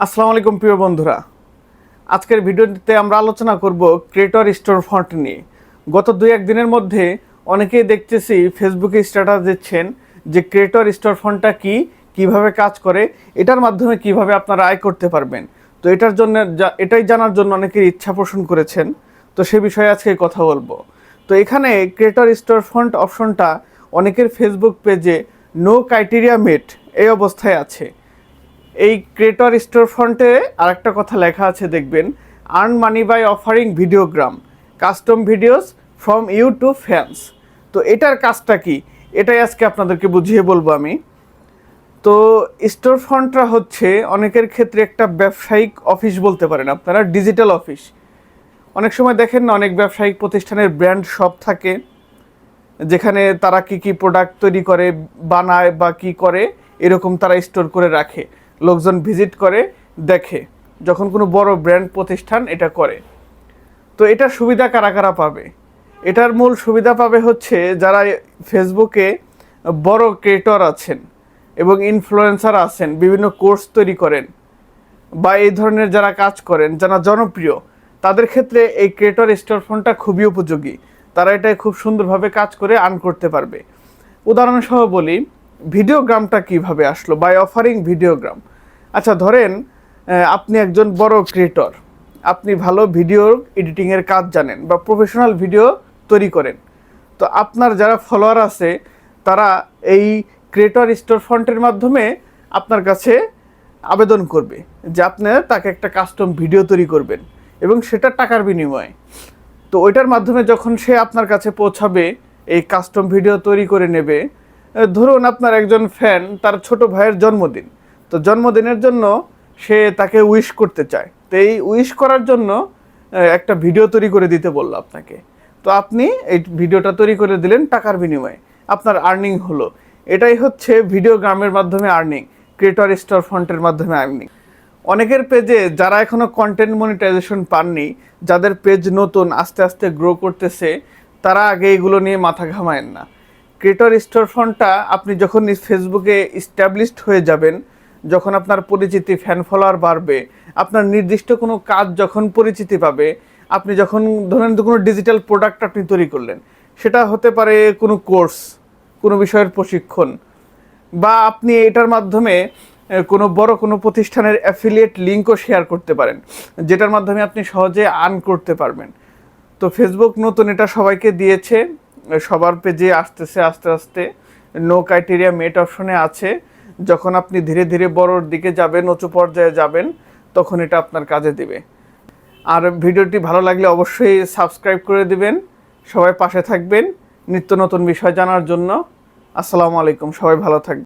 আসসালামু আলাইকুম, প্রিয় বন্ধুরা। আজকের ভিডিওতে আমরা আলোচনা করব ক্রিয়েটর স্টোর ফন্ট নিয়ে। গত দুই এক দিনের মধ্যে অনেকেই দেখতেছি ফেসবুকে স্ট্যাটাস দিচ্ছেন যে ক্রিয়েটর স্টোর ফন্টটা কি, কীভাবে কাজ করে, এটার মাধ্যমে কীভাবে আপনারা আয় করতে পারবেন। তো এটার জন্য এটাই জানার জন্য অনেকের ইচ্ছা পোষণ করেছেন। তো সে বিষয়ে আজকে কথা বলব। তো এখানে ক্রিয়েটর স্টোর ফন্ট অপশনটা অনেকের ফেসবুক পেজে নো ক্রাইটেরিয়া মেট এই অবস্থায় আছে। এই ক্রিয়েটর স্টোর ফ্রন্টে আরেকটা কথা লেখা আছে, দেখবেন। Earn money by offering videogram custom videos from you to fans তো এটার কাজটা কি? এটাই আজকে আপনাদেরকে বুঝিয়ে বলব আমি। তো স্টোর ফ্রন্টটা হচ্ছে অনেকের ক্ষেত্রে একটা ব্যবসায়িক অফিস বলতে পারেন আপনারা ডিজিটাল অফিস অনেক সময় দেখেন না, অনেক ব্যবসায়িক প্রতিষ্ঠানের ব্র্যান্ড শপ থাকে, যেখানে তারা কি কি প্রোডাক্ট তৈরি করে, বানায় বা কি করে, এরকম তারা স্টোর করে রাখে। লোকজন ভিজিট করে, দেখে যখন কোনো বড় ব্র্যান্ড প্রতিষ্ঠান এটা করে। তো এটার সুবিধা কারা কারা পাবে? এটার মূল সুবিধা পাবে হচ্ছে যারা ফেসবুকে বড় ক্রিয়েটর আছেন এবং ইনফ্লুয়েন্সার আছেন, বিভিন্ন কোর্স তৈরি করেন বা এই ধরনের যারা কাজ করেন, যারা জনপ্রিয়, তাদের ক্ষেত্রে এই ক্রিয়েটর স্টোর ফোনটা খুবই উপযোগী। তারা এটাই খুব সুন্দরভাবে কাজ করে আর্ন করতে পারবে। উদাহরণসহ বলি, ভিডিওগ্রামটা কীভাবে আসলো? বাই অফারিং ভিডিওগ্রাম আচ্ছা ধরেন আপনি একজন বড় ক্রিয়েটর আপনি ভালো ভিডিও এডিটিংয়ের কাজ জানেন বা প্রফেশনাল ভিডিও তৈরি করেন। তো আপনার যারা ফলোয়ার আছে, তারা এই ক্রিয়েটর স্টোর ফন্টের মাধ্যমে আপনার কাছে আবেদন করবে যে আপনি তাকে একটা কাস্টম ভিডিও তৈরি করবেন এবং সেটা টাকার বিনিময়ে। তো ওইটার মাধ্যমে যখন সে আপনার কাছে পৌঁছাবে, এই কাস্টম ভিডিও তৈরি করে নেবে ধরুন আপনার একজন ফ্যান তার ছোট ভাইয়ের জন্মদিন। তো জন্মদিনের জন্য সে তাকে উইশ করতে চায়। তো এই উইশ করার জন্য একটা ভিডিও তৈরি করে দিতে বলল আপনাকে। তো আপনি এই ভিডিওটা তৈরি করে দিলেন টাকার বিনিময়ে। আপনার আর্নিং হলো। এটাই হচ্ছে ভিডিও গ্রামের মাধ্যমে আর্নিং ক্রিয়েটর স্টোর ফন্টের মাধ্যমে আর্নিং অনেকের পেজে যারা এখনও কন্টেন্ট মনিটাইজেশন পাননি, যাদের পেজ নতুন, আস্তে আস্তে গ্রো করতেছে, তারা আগে এগুলো নিয়ে মাথা ঘামায়েন না। ক্রিয়েটর স্টোর ফন্টটা আপনি যখন ফেসবুকে ইস্টাবলিশড হয়ে যাবেন যখন আপনার পরিচিতি ফ্যান ফলোয়ার বাড়বে, আপনার নির্দিষ্ট কোনো কাজ যখন পরিচিতি পাবে, আপনি যখন ধরেন কোনো ডিজিটাল প্রোডাক্ট আপনি তৈরি করলেন, সেটা হতে পারে কোনো কোর্স কোনো বিষয়ের প্রশিক্ষণ, বা আপনি এটার মাধ্যমে কোনো বড় কোনো প্রতিষ্ঠানের অ্যাফিলিয়েট লিঙ্কও শেয়ার করতে পারেন, যেটার মাধ্যমে আপনি সহজে আর্ন করতে পারবেন। তো ফেসবুক নতুন এটা সবাইকে দিয়েছে, সবার পেজে আসতেছে, আস্তে আস্তে নো ক্রাইটেরিয়া মেট অপশনে আছে। যখন আপনি ধীরে ধীরে বড়র দিকে যাবেন, উঁচু পর্যায়ে যাবেন, তখন এটা আপনার কাজে দিবে। আর ভিডিওটি ভালো লাগলে অবশ্যই সাবস্ক্রাইব করে দিবেন। সবাই পাশে থাকবেন। নিত্য নতুন বিষয় জানার জন্য। আসসালামু আলাইকুম। সবাই ভালো থাকবেন।